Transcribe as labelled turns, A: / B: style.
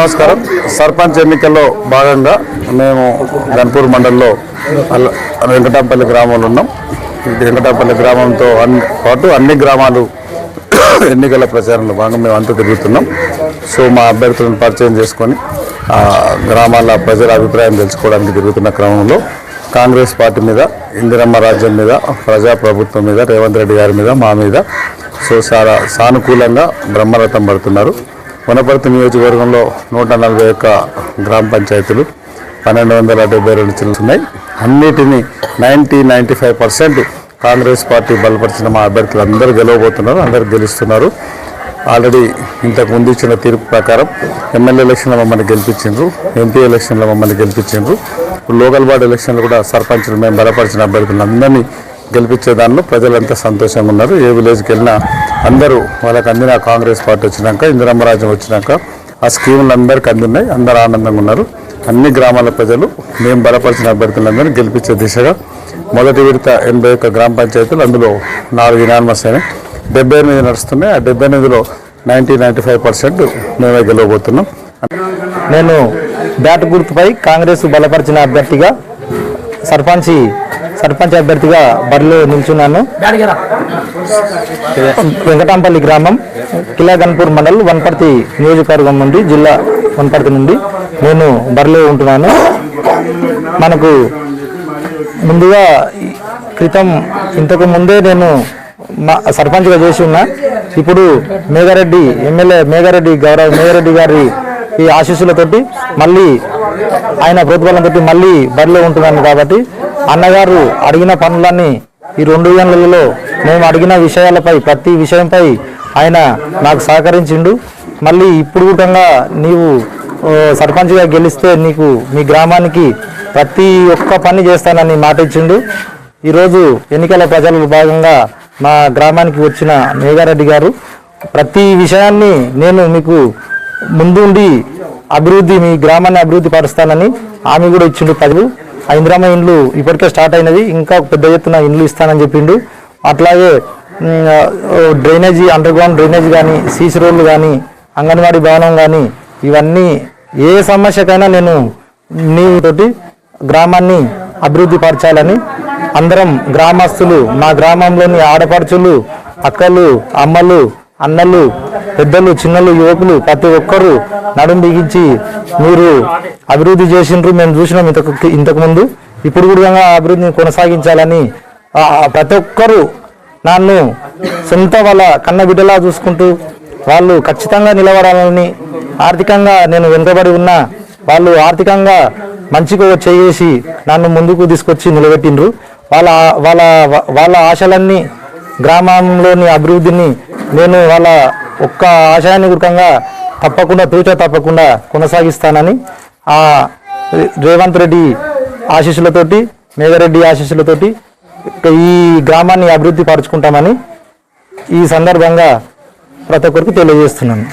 A: నమస్కారం. సర్పంచ్ ఎన్నికల్లో భాగంగా మేము గన్పూర్ మండలంలో వెంకటాపల్లి గ్రామంలో ఉన్నాం. వెంకటాపల్లి గ్రామంతో అన్ని పాటు అన్ని గ్రామాలు ఎన్నికల ప్రచారంలో భాగంగా మేము అంతా తిరుగుతున్నాం. సో మా అభ్యర్థులను పరిచయం చేసుకొని గ్రామాల ప్రజల అభిప్రాయం తెలుసుకోవడానికి తిరుగుతున్న క్రమంలో కాంగ్రెస్ పార్టీ మీద ఇందిరమ్మ రాజ్యం మీద ప్రజాప్రభుత్వం మీద రేవంత్ రెడ్డి గారి మీద మా మీద సో చాలా సానుకూలంగా బ్రహ్మరథం పడుతున్నారు. వనపర్తి నియోజకవర్గంలో నూట నలభై ఒక్క గ్రామ పంచాయతీలు పన్నెండు వందల డెబ్బై రెండు చిల్లు ఉన్నాయి. అన్నిటినీ ninety ninety five percent Congress party బలపరిచిన మా అభ్యర్థులు అందరూ గెలవబోతున్నారు అందరూ గెలుస్తున్నారు. ఆల్రెడీ ఇంతకు ముందు ఇచ్చిన తీర్పు ప్రకారం ఎమ్మెల్యే ఎలక్షన్లో మమ్మల్ని గెలిపించిండ్రు ఎంపీ ఎలక్షన్లో మమ్మల్ని గెలిపించిండ్రు. లోకల్ బాడీ ఎలక్షన్లో కూడా సర్పంచ్లు మేము బలపరిచిన అభ్యర్థులు అందరినీ గెలిపించే దానిలో ప్రజలంతా సంతోషంగా ఉన్నారు. ఏ విలేజ్కి వెళ్ళినా అందరూ వాళ్ళకి అందిన కాంగ్రెస్ పార్టీ వచ్చినాక ఇందిరమ్మరాజ్యం వచ్చినాక ఆ స్కీములు అందరికీ అందినాయి అందరూ ఆనందంగా ఉన్నారు. అన్ని గ్రామాల ప్రజలు మేము బలపరిచిన అభ్యర్థులందరినీ గెలిపించే దిశగా మొదటి విడత ఎనభై ఒక్క గ్రామ పంచాయతీలు అందులో నాలుగు ఇనానమస్ అయినాయి. డెబ్బై ఎనిమిది నడుస్తున్నాయి. ఆ డెబ్బై ఎనిమిదిలో నైంటీ నైంటీ ఫైవ్ పర్సెంట్ మేమే గెలవబోతున్నాం.
B: నేను బ్యాట్ గుర్తుపై కాంగ్రెస్ బలపరిచిన అభ్యర్థిగా సర్పంచ్ సర్పంచ్ అభ్యర్థిగా బరిలో నిల్చున్నాను. వెంకటాంపల్లి గ్రామం కిలాగన్పూర్ మండల్ వనపర్తి నియోజకవర్గం నుండి జిల్లా వనపర్తి నుండి నేను బరిలో ఉంటున్నాను. మనకు ముందుగా క్రితం ఇంతకు ముందే నేను మా సర్పంచ్గా చేసి ఉన్నా. ఇప్పుడు మేఘారెడ్డి ఎమ్మెల్యే మేఘారెడ్డి గౌరవ్ మేఘారెడ్డి గారి ఈ ఆశీస్సులతోటి మళ్ళీ ఆయన ప్రోత్బలంతో మళ్ళీ బరిలో ఉంటున్నాను కాబట్టి అన్నగారు అడిగిన పనులన్నీ ఈ రెండు గంటలలో మేము అడిగిన విషయాలపై ప్రతి విషయంపై ఆయన నాకు సహకరించిండు. మళ్ళీ ఇప్పుడు కూడా నీవు సర్పంచ్గా గెలిస్తే నీకు మీ గ్రామానికి ప్రతి ఒక్క పని చేస్తానని మాట ఇచ్చిండు. ఈరోజు ఎన్నికల ప్రజల భాగంగా మా గ్రామానికి వచ్చిన మేఘారెడ్డి గారు ప్రతి విషయాన్ని నేను మీకు ముందుండి అభివృద్ధి మీ గ్రామాన్ని అభివృద్ధి పరుస్తానని హామీ కూడా ఇచ్చిండు ప్రజలు. ఆ ఇందిరామ ఇండ్లు ఇప్పటికే స్టార్ట్ అయినది ఇంకా పెద్ద ఎత్తున ఇండ్లు ఇస్తానని చెప్పిండు. అట్లాగే డ్రైనేజీ అండర్ గ్రౌండ్ డ్రైనేజ్ కానీ సీసీ రోడ్లు కానీ అంగన్వాడీ భవనం కానీ ఇవన్నీ ఏ సమస్యకైనా నేను నీతోటి గ్రామాన్ని అభివృద్ధి పరచాలని అందరం గ్రామస్తులు మా గ్రామంలోని ఆడపడుచులు అక్కలు అమ్మలు అన్నలు పెద్దలు చిన్నలు యువకులు ప్రతి ఒక్కరూ నడుం బిగించి మీరు అభివృద్ధి చేసిండ్రు. మేము చూసినాం ఇంతకు ఇంతకు ముందు. ఇప్పుడు కూడా అభివృద్ధిని కొనసాగించాలని ప్రతి ఒక్కరూ నన్ను సొంత వాళ్ళ కన్న బిడ్డలా చూసుకుంటూ వాళ్ళు ఖచ్చితంగా నిలబడాలని ఆర్థికంగా నేను వెనుకబడి ఉన్నా వాళ్ళు ఆర్థికంగా మంచిగా చేసి నన్ను ముందుకు తీసుకొచ్చి నిలబెట్టిండ్రు. వాళ్ళ వాళ్ళ వాళ్ళ ఆశలన్నీ గ్రామంలోని అభివృద్ధిని నేను వాళ్ళ ఒక్క ఆశయాన్ని తప్పకుండా తూచా తప్పకుండా కొనసాగిస్తానని ఆ రేవంత్ రెడ్డి ఆశీస్సులతోటి మేఘరెడ్డి ఆశీస్సులతోటి ఈ గ్రామాన్ని అభివృద్ధి పరుచుకుంటామని ఈ సందర్భంగా ప్రతి ఒక్కరికి తెలియజేస్తున్నాను.